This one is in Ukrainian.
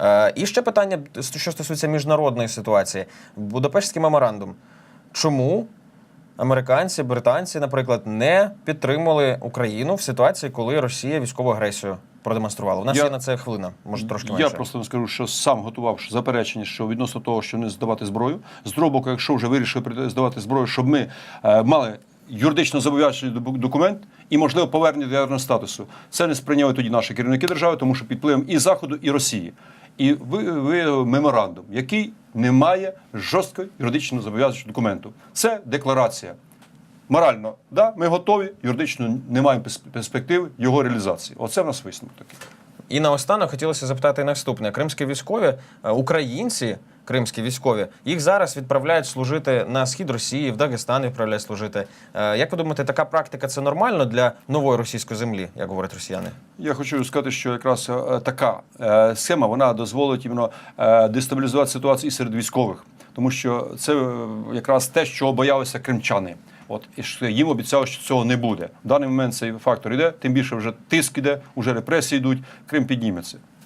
Е, і ще питання, що стосується міжнародної ситуації. Будапештський меморандум. Чому американці, британці, наприклад, не підтримали Україну в ситуації, коли Росія військову агресію продемонструвала? У нас Я- є на це хвилина, може трошки Я просто вам скажу, що сам готував заперечення, що відносно того, що не здавати зброю. З другого якщо вже вирішили здавати зброю, щоб ми е, мали юридично зобов'язаний документ і можливо повернення до ядерного статусу. Це не сприйняли тоді наші керівники держави, тому що під впливом і заходу, і Росії. І ви, ви меморандум, який не має жорсткого юридично зобов'язуючого документу. Це декларація. Морально, да, ми готові, юридично не маємо перс- перспектив його реалізації. Оце в нас висновок такий. І наостанок хотілося запитати наступне: кримські військові, е, українці, кримські військові, їх зараз відправляють служити на схід Росії, в Дагестан відправляють служити. Е, Як ви думаєте, така практика це нормально для нової російської землі, як говорять росіяни? Я хочу сказати, що якраз е, така е, схема вона дозволить іменно дестабілізувати ситуацію і серед військових, тому що це якраз те, що боялися кримчани. От і їм обіцяли, що цього не буде. В даний момент цей фактор іде, тим більше вже тиск іде, вже репресії йдуть, Крим підніметься.